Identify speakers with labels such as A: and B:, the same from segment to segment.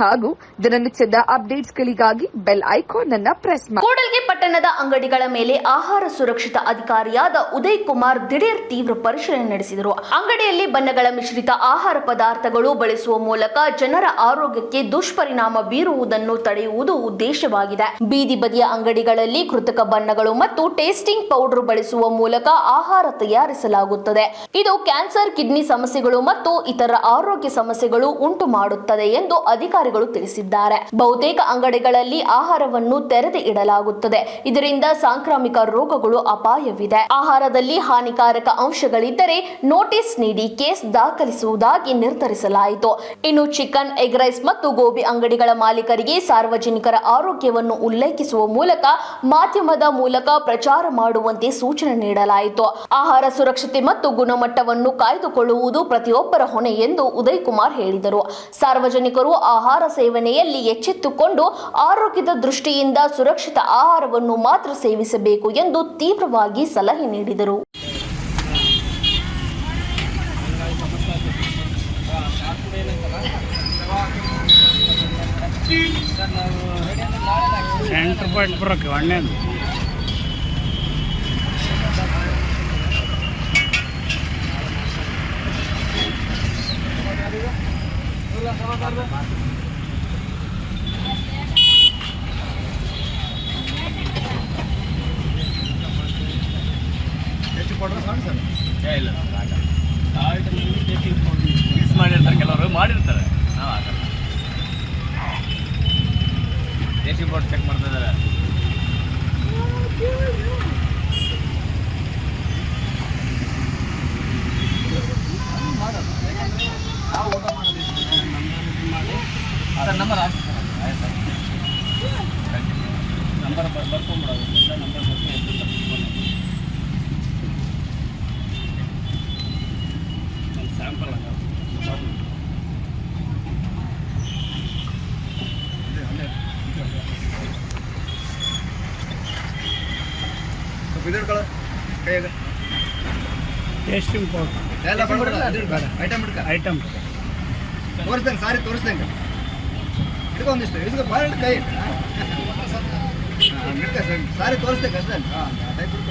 A: ಹಾಗೂ ದಿನನಿತ್ಯದ ಅಪ್ಡೇಟ್ಸ್ಗಳಿಗಾಗಿ ಬೆಲ್ ಐಕಾನ್ ಅನ್ನ ಪ್ರೆಸ್ ಮಾಡಿ
B: ಪಟ್ಟಣದ ಅಂಗಡಿಗಳ ಮೇಲೆ ಆಹಾರ ಸುರಕ್ಷತಾ ಅಧಿಕಾರಿಯಾದ ಉದಯ್ ಕುಮಾರ್ ದಿಢೀರ್ ತೀವ್ರ ಪರಿಶೀಲನೆ ನಡೆಸಿದರು. ಅಂಗಡಿಯಲ್ಲಿ ಬಣ್ಣಗಳ ಮಿಶ್ರಿತ ಆಹಾರ ಪದಾರ್ಥಗಳು ಬಳಸುವ ಮೂಲಕ ಜನರ ಆರೋಗ್ಯಕ್ಕೆ ದುಷ್ಪರಿಣಾಮ ಬೀರುವುದನ್ನು ತಡೆಯುವುದು ಉದ್ದೇಶವಾಗಿದೆ. ಬೀದಿ ಬದಿಯ ಅಂಗಡಿಗಳಲ್ಲಿ ಕೃತಕ ಬಣ್ಣಗಳು ಮತ್ತು ಟೇಸ್ಟಿಂಗ್ ಪೌಡರ್ ಬಳಸುವ ಮೂಲಕ ಆಹಾರ ತಯಾರಿಸಲಾಗುತ್ತದೆ. ಇದು ಕ್ಯಾನ್ಸರ್, ಕಿಡ್ನಿ ಸಮಸ್ಯೆಗಳು ಮತ್ತು ಇತರ ಆರೋಗ್ಯ ಸಮಸ್ಯೆಗಳು ಉಂಟು ಮಾಡುತ್ತದೆ ಎಂದು ಅಧಿಕಾರಿಗಳು ತಿಳಿಸಿದ್ದಾರೆ. ಬಹುತೇಕ ಅಂಗಡಿಗಳಲ್ಲಿ ಆಹಾರವನ್ನು ತೆರೆದು ಇಡಲಾಗುತ್ತದೆ. ಇದರಿಂದ ಸಾಂಕ್ರಾಮಿಕ ರೋಗಗಳು ಅಪಾಯವಿದೆ. ಆಹಾರದಲ್ಲಿ ಹಾನಿಕಾರಕ ಅಂಶಗಳಿದ್ದರೆ ನೋಟಿಸ್ ನೀಡಿ ಕೇಸ್ ದಾಖಲಿಸುವುದಾಗಿ ನಿರ್ಧರಿಸಲಾಯಿತು. ಇನ್ನು ಚಿಕನ್, ಎಗ್ ರೈಸ್ ಮತ್ತು ಗೋಬಿ ಅಂಗಡಿಗಳ ಮಾಲೀಕರಿಗೆ ಸಾರ್ವಜನಿಕರ ಆರೋಗ್ಯವನ್ನು ಉಲ್ಲೇಖಿಸುವ ಮೂಲಕ ಮಾಧ್ಯಮದ ಮೂಲಕ ಪ್ರಚಾರ ಮಾಡುವಂತೆ ಸೂಚನೆ ನೀಡಲಾಯಿತು. ಆಹಾರ ಸುರಕ್ಷತೆ ಮತ್ತು ಗುಣಮಟ್ಟವನ್ನು ಕಾಯ್ದುಕೊಳ್ಳುವುದು ಪ್ರತಿಯೊಬ್ಬರ ಹೊಣೆ ಎಂದು ಉದಯ್ ಕುಮಾರ್ ಹೇಳಿದರು. ಸಾರ್ವಜನಿಕರು ಆಹಾರ ಸೇವನೆಯಲ್ಲಿ ಎಚ್ಚೆತ್ತುಕೊಂಡು ಆರೋಗ್ಯದ ದೃಷ್ಟಿಯಿಂದ ಸುರಕ್ಷಿತ ಆಹಾರವನ್ನು ಮಾತ್ರ ಸೇವಿಸಬೇಕು ಎಂದು ತೀವ್ರವಾಗಿ ಸಲಹೆ ನೀಡಿದರು.
C: Centre point sir. ಒಣ್ಣೆದು
D: ಇಲ್ಲ ಮಿಸ್ ಮಾಡಿರ್ತಾರೆ ಕೆಲವರು ಮಾಡಿರ್ತಾರೆ. ನಾವು ಆಗಲ್ಲ ದೇಶಿ ಬೋರ್ಡ್ ಚೆಕ್ ಮಾಡ್ತಾ ಇದ್ದಾರೆ. ಸರ್ ನಂಬರ್ ಹಾಕಿ. ಸರ್ ಆಯ್ತು. ಎಲ್ಲ ನಂಬರ್ ಬರ್ಕೊಂಡು ಎಷ್ಟು ಸ್ಯಾಂಪಲ್
C: ಟೇಸ್ಟಿಂಗ್ ಪೌಡರ್
E: ಐಟಮ್ ಹಿಡ್ಕ
C: ಐಟಮ್
E: ತೋರಿಸ್ದಂಗೆ ಸಾರಿ ತೋರಿಸ್ದಂಗೆ. ಹಿಡ್ಕೊ ಒಂದಿಷ್ಟು ಇದು ಭಾಳ ಹಿಡ್ಕ ಕೈ ಹಿಡ್ಕ. ಸಾರಿ ತೋರಿಸ್ದಂಗೆ ಅಷ್ಟೇ ಹಾಂ ಟೈಪ್ ಹಿಡ್ಕ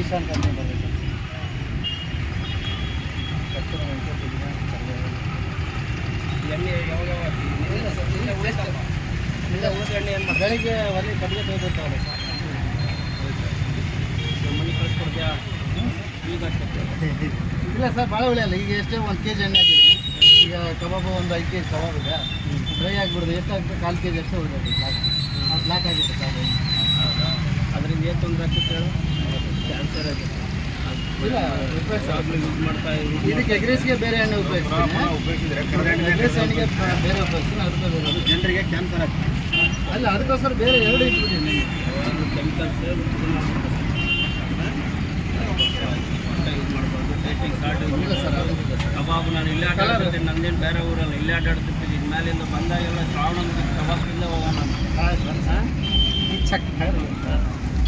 E: ಈಶಾನ್ ಕಂಪ್ನಿ ಬರಬೇಕು
D: ಎಣ್ಣೆ ಯಾವಾಗ
E: ಬೆಳಿಗ್ಗೆ ತೆಗೆದಿರ್ತಾವಲ್ಲ ಸರ್
D: ಮನೆ ಕಳಿಸ್ಕೊಡ್ತೀಯಾ? ಈಗ
E: ಇಲ್ಲ ಸರ್ ಭಾಳ ಒಳ್ಳೆಯಲ್ಲ ಈಗ ಎಷ್ಟೇ ಒಂದು ಕೆ ಜಿ ಎಣ್ಣೆ ಹಾಕಿದ್ವಿ ಈಗ ಕಬಾಬು ಒಂದು ಐದು ಕೆ ಜಿ ಕಬಾಬ್ ಇದೆ. ಡ್ರೈ ಆಗಿಬಿಡ್ದು. ಎಷ್ಟು ಆಗ್ತದೆ? ಕಾಲು ಕೆ ಜಿ ಅಷ್ಟೇ ಉಳಿದೈತೆ ಬ್ಲ್ಯಾಕ್ ಬ್ಲಾಕ್ ಆಗಿದೆ ಸರ್
D: ಅದರಿಂದ ಏನು ತೊಂದರೆ ಆಗ್ತಿತ್ತು ಹೇಳು? ಕ್ಯಾನ್ಸರ್ ಆಗಿದೆ.
E: ಇದಕ್ಕೆ ಎಗ್ರೆಸ್ಗೆ ಬೇರೆ ಎಗ್ರೆಸ್ ಎಣ್ಣೆಗೆ ಬೇರೆ ಉಪಯೋಗಿಸ್ತೀನಿ
D: ಜನರಿಗೆ ಕ್ಯಾನ್ಸರ್ ಆಗ್ತದೆ.
E: ಅಲ್ಲ ಅದಕ್ಕೋಸ್ಕರ ಬೇರೆ ಎರಡು
D: ಕೆಮಿಕಲ್ಸ್ ಟೈಟಿಂಗ್ ಕಾರ್ಡ್
E: ಇಲ್ಲ ಸರ್
D: ಕಬಾಬ್ ನಾನು ಇಲ್ಲೇ ಆಟಾಡ್ತೀನಿ ನಂದೇನು ಬೇರೆ ಊರಲ್ಲಿ ಇಲ್ಲೇ ಆಟಾಡ್ತಿರ್ತೀನಿ ಮೇಲಿಂದ ಬಂದಾಗೆಲ್ಲ ಶ್ರಾವಣ ಕಬಾಬಿಂದ ಹೋಗೋಣ.
E: ಚೆಕ್.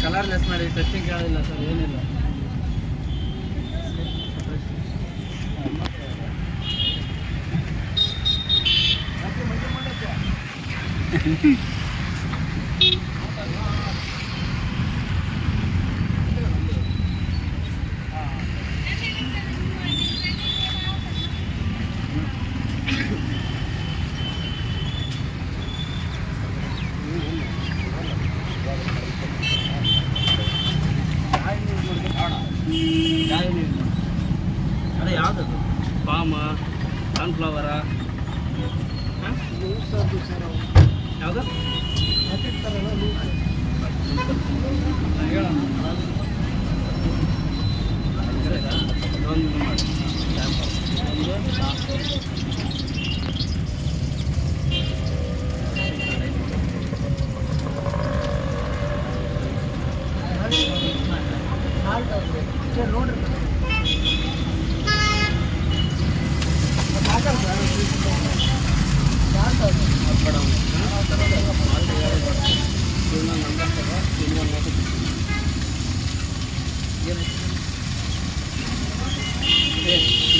E: ಕಲರ್ಲೆಸ್ ಮಾಡಿ ಟೆಸ್ಟಿಂಗ್ ಕೇಳೋದಿಲ್ಲ ಸರ್ ಏನಿಲ್ಲ
D: Thank you. ಯಾವುದು? ಒಂದು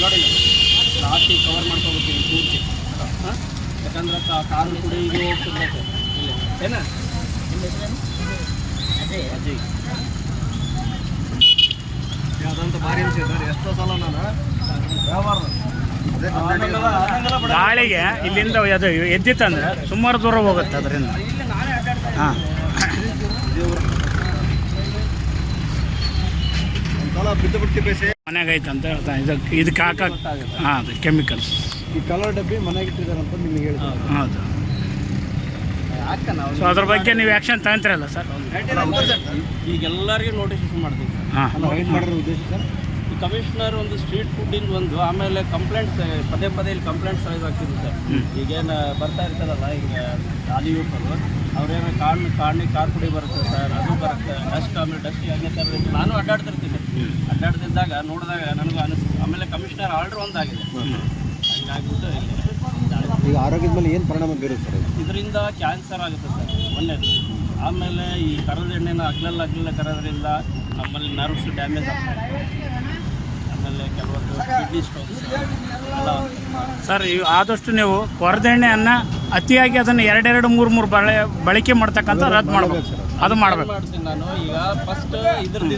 D: ನೋಡಿ ಲಾಸ್ಟಿಗೆ ಕವರ್ ಮಾಡ್ತೀನಿ ಪೂರ್ತಿ ಹಾಂ? ಯಾಕಂದ್ರೆ ಕಾರು ಕೂಡ ಈಗ ಹೋಗ್ತಿರ್ಬೇಕು ಇಲ್ಲ. ಏನ? ಅಜಯ್.
E: ಯಾವುದಂತ ಭಾರಿ ಅನ್ಸಿದೆ. ಎಷ್ಟೋ ಸಲ ನಾನು ವ್ಯವಹಾರ
C: ಗಾಳಿಗೆ ಇಲ್ಲಿಂದ ಅದು ಎದ್ದಿತ್ತಂದ್ರೆ ಸುಮಾರು ದೂರ ಹೋಗುತ್ತೆ ಅದರಿಂದ.
D: ಇಲ್ಲಿ ನಾನೇ ಅಡ್ಡಾಡ್ತಾ
C: ಹಾಂ.
E: ಸಲ ಬಿದ್ದು ಬಿಟ್ಟು ಬೇಸಿ.
C: ಮನೆಗೆ ಐತೆ ಅಂತ ಹೇಳ್ತಾ ಇದಕ್ಕೆ ಇದಕ್ಕೆ ಹಾಕ ಹಾಂ ಅದು ಕೆಮಿಕಲ್ಸ್
E: ಈ ಕಲರ್ ಡಬ್ಬಿ ಮನೆಗೆ ಇಟ್ಟಿದ್ದಾರೆ ಅಂತ ನಿಮ್ಗೆ ಹೇಳ್ತಾರೆ
C: ಹೌದು. ಸೊ ಅದ್ರ ಬಗ್ಗೆ ನೀವು ಆ್ಯಕ್ಷನ್ ತಗೊಂತೀರಲ್ಲ ಸರ್?
D: ಈಗ ಎಲ್ಲರಿಗೂ ನೋಟಿಫಿಕೇಶನ್ ಮಾಡ್ತೀವಿ ಸರ್.
C: ಹಾಂ.
E: ಮಾಡಿರೋ ಉದ್ದೇಶ ಸರ್?
D: ಕಮಿಷನರ್ ಒಂದು ಸ್ಟ್ರೀಟ್ ಫುಡ್ಡಿಂದ ಒಂದು ಆಮೇಲೆ ಕಂಪ್ಲೇಂಟ್ಸ್ ಪದೇ ಪದೇ ಇಲ್ಲಿ ಕಂಪ್ಲೇಂಟ್ಸ್ ರೈಸ್ ಆಗ್ತಿದ್ವಿ ಸರ್. ಈಗೇನು ಬರ್ತಾ ಇರ್ತದಲ್ಲ ಈಗ ಖಾಲಿ ಯುವಕರು ಅವ್ರೇನು ಕಾಣ್ ಕಾಣಿ ಕಾರ್ ಪುಡಿ ಬರುತ್ತೆ ಸರ್ ಅದು ಬರುತ್ತೆ ಡಸ್ಟ್ ಆಮೇಲೆ ಡಸ್ಟ್ ಹಂಗೆ ಥರ ನಾನು ಅಡ್ಡಾಡ್ತಿರ್ತೀನಿ ಅಡ್ಡಾಡ್ತಿದ್ದಾಗ ನೋಡಿದಾಗ ನನಗೂ ಅನಿಸ್ತು. ಆಮೇಲೆ ಕಮಿಷನರ್ ಆರ್ಡರ್ ಒಂದಾಗಿದೆ. ಹಂಗಾಗ್ಬಿಟ್ಟು ಇಲ್ಲಿ
E: ಈಗ ಆರೋಗ್ಯದ ಮೇಲೆ ಏನು ಪರಿಣಾಮ ಬೀರುತ್ತೆ ಸರ್
D: ಇದರಿಂದ ಕ್ಯಾನ್ಸರ್ ಆಗುತ್ತೆ ಸರ್ ಒಂದೇದು ಆಮೇಲೆ ಈ ಕರದ ಎಣ್ಣೆನ ಅಗ್ಲಲ್ಲ ಅಗ್ಲಲ್ಲ ಕರೋದ್ರಿಂದ ನಮ್ಮಲ್ಲಿ ನರ್ವ್ಸ್ ಡ್ಯಾಮೇಜ್ ಆಗ್ತದೆ. ಆಮೇಲೆ ಕೆಲವೊಂದು ಕಿಡ್ನಿ ಸ್ಟೋನ್ಸ್ ಎಲ್ಲ
C: ಸರ್ ಇವು ಆದಷ್ಟು ನೀವು ಕೊರದೆಣ್ಣೆಯನ್ನು ಅತಿಯಾಗಿ ಅದನ್ನು ಎರಡೆರಡು ಮೂರು ಮೂರು ಬಳೆ ಬಳಕೆ ಮಾಡ್ತಕ್ಕಂಥ ರದ್ದು ಮಾಡ್ಬೇಕು ಅದು. ಮಾಡಬೇಕು.
D: ಮಾಡ್ತೀನಿ ನಾನು. ಈಗ ಫಸ್ಟ್ ಇದ್ರದ್ದು.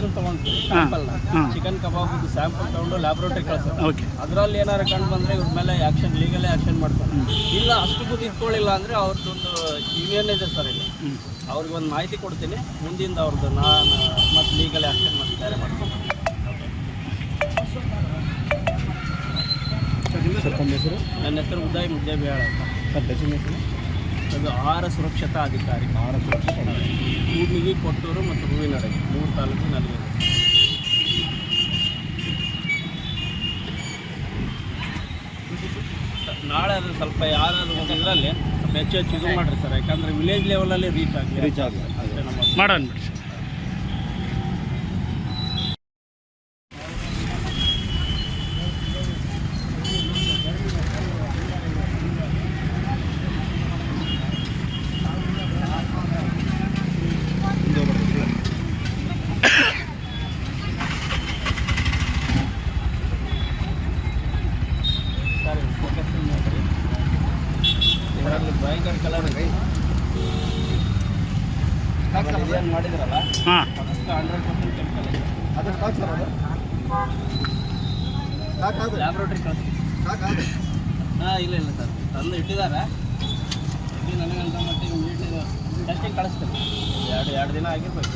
D: ಸ್ಯಾಂಪಲ್ನ
C: ಹಾ.
D: ಚಿಕನ್ ಕಬಾಬ್ ಸ್ಯಾಂಪಲ್ ತೊಗೊಂಡು ಲ್ಯಾಬ್ರೋಟರಿ ಕಳ್ಸೋದು
C: ಓಕೆ
D: ಅದರಲ್ಲಿ ಏನಾರು ಕಂಡು ಬಂದರೆ ಇವ್ರ ಮೇಲೆ ಆ್ಯಕ್ಷನ್ ಲೀಗಲೇ ಆ್ಯಕ್ಷನ್ ಮಾಡ್ತಾರೆ ಇಲ್ಲ ಅಷ್ಟು ಬುದ್ಧಿ ಇಟ್ಕೊಳ್ಳಿಲ್ಲ ಅಂದರೆ ಅವ್ರದ್ದೊಂದು ಯೂನಿಯನ್ ಇದೆ ಸರ್ ಇಲ್ಲಿ. ಅವ್ರಿಗೆ ಒಂದು ಮಾಹಿತಿ ಕೊಡ್ತೀನಿ. ಮುಂದಿಂದ ಅವ್ರದ್ದು ನಾನು ಮತ್ತು ಲೀಗಲ್ ಆ್ಯಕ್ಷನ್ ಮತ್ತು ಬೇರೆ ಮಾಡ್ತೀನಿ.
E: ಸರ್ ತಮ್ಮ ಹೆಸರು?
D: ನನ್ನ ಹೆಸರು ಉದಯ್ ಮುದ್ದೇಬೇಳ ಅಂತ.
E: ಸರ್
D: ಅದು ಆಹಾರ ಸುರಕ್ಷತಾ ಅಧಿಕಾರಿ.
E: ಆಹಾರ ಸುರಕ್ಷತಾ
D: ಕೂಡ್ಲಿಗಿ ಕೊಟ್ಟೂರು ಮತ್ತು ಹೂವಿನಡಗೆ ಮೂರು ತಾಲೂಕು ನನಗೆ ನಾಳೆ ಅದು ಸ್ವಲ್ಪ ಯಾರಾದರೂ ಒಂದು ಇದರಲ್ಲಿ ಸ್ವಲ್ಪ ಹೆಚ್ಚು ಹೆಚ್ಚು ಇದು ಮಾಡಿರಿ ಸರ್. ಯಾಕಂದರೆ ವಿಲೇಜ್ ಲೆವೆಲಲ್ಲಿ ರೀಚ್ ಆಗಿ
E: ರೀಚ್ ಆಗಿದೆ
D: ಅಷ್ಟೇ ನಮ್ಮ
C: ಮಾಡೋಣ ಬಿಡಿ ಸರ್
D: ಸರ್ ಫೋಕಸ್ ಮಾಡಿರಿ ಇದರಲ್ಲಿ ಭಯಂಕರ ಕಲರ್ ಇದೇನು ಮಾಡಿದ್ರಲ್ಲ
C: ಹಾಂ.
D: ಅದಕ್ಕೆ ಹಂಡ್ರೆಡ್ ಪರ್ಸೆಂಟ್ ಕೆಮಿಕಲ್ ಇದೆ
E: ಅದು ಸಾಕು ಸರ್ ಅದು ಸಾಕಾದ್ರೆ
D: ಲ್ಯಾಬ್ರೋಟ್ರಿ ಕಳಿಸ್ತೀವಿ
E: ಸಾಕಾದ್ರೆ
D: ಹಾಂ ಇಲ್ಲ ಇಲ್ಲ ಸರ್. ತಂದು ಇಟ್ಟಿದ್ದಾರೆ. ಇಲ್ಲಿ ನನಗಂತ ಮತ್ತೆ ಟೆಸ್ಟಿಂಗ್ ಕಳಿಸ್ತೀನಿ ಎರಡು ಎರಡು ದಿನ ಆಗಿರ್ಬೇಕು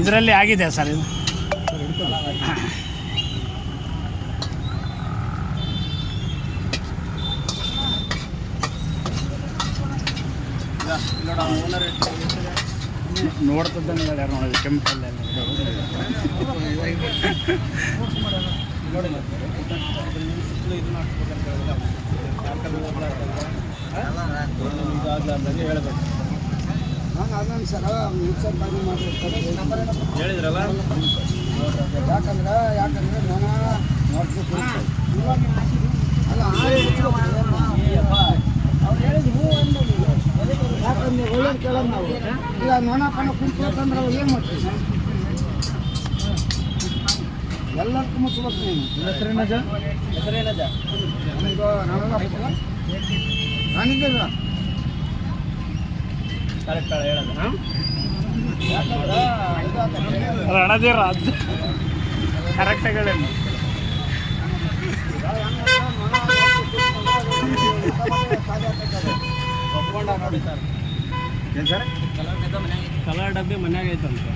C: ಇದರಲ್ಲಿ ಆಗಿದೆ ಸರ್ ಇದು.
D: ಈಗ ಇಲ್ಲಿ ನೋಡು ಓನರ್
C: ನೋಡ್ತದಂಗೆ ಯಾರು ನೋಡೋದು ಕೆಮಿಕಲ್ ಎಲ್ಲ
D: ಇದಾಗಲಾರ್ದಂಗೆ ಹೇಳ್ಬೇಕು ಹೇಳಿದ್ರಲ್ಲ?
E: ಯಾಕಂದ್ರೆ ಯಾಕಂದ್ರೆ ನಾನು ನೋಡ್ಬೇಕು ಅಲ್ಲ ಅವ್ರು ಹೇಳಿದ್ರು ಯಾಕಂದ್ರೆ ಒಳ್ಳೇದು ಕೇಳೋದು ನಾವು. ಈಗ ನೋನ ಪಣ ಕುಂತ್ಬೇಕಂದ್ರೆ ಅವ್ರು ಏನು ಮಾಡ್ತೀವಿ ಎಲ್ಲದಕ್ಕೂ ಮುಚ್ಚಬೇಕು ನೀನು. ಹೆಸರೇನಜ ನಾನೆಲ್ಲ
D: ಕರೆಕ್ಟ್ ಹೇಳೋದು.
E: ಹಾಂ ಹೇಳೇನು
D: ಒಪ್ಕೊಂಡ ನೋಡಿ ಸರ್.
E: ಏನು ಸರ್?
D: ಕಲರ್ ಡಬ್ಬಿ ಮನ್ಯಾಗ ಐತಂತೆ.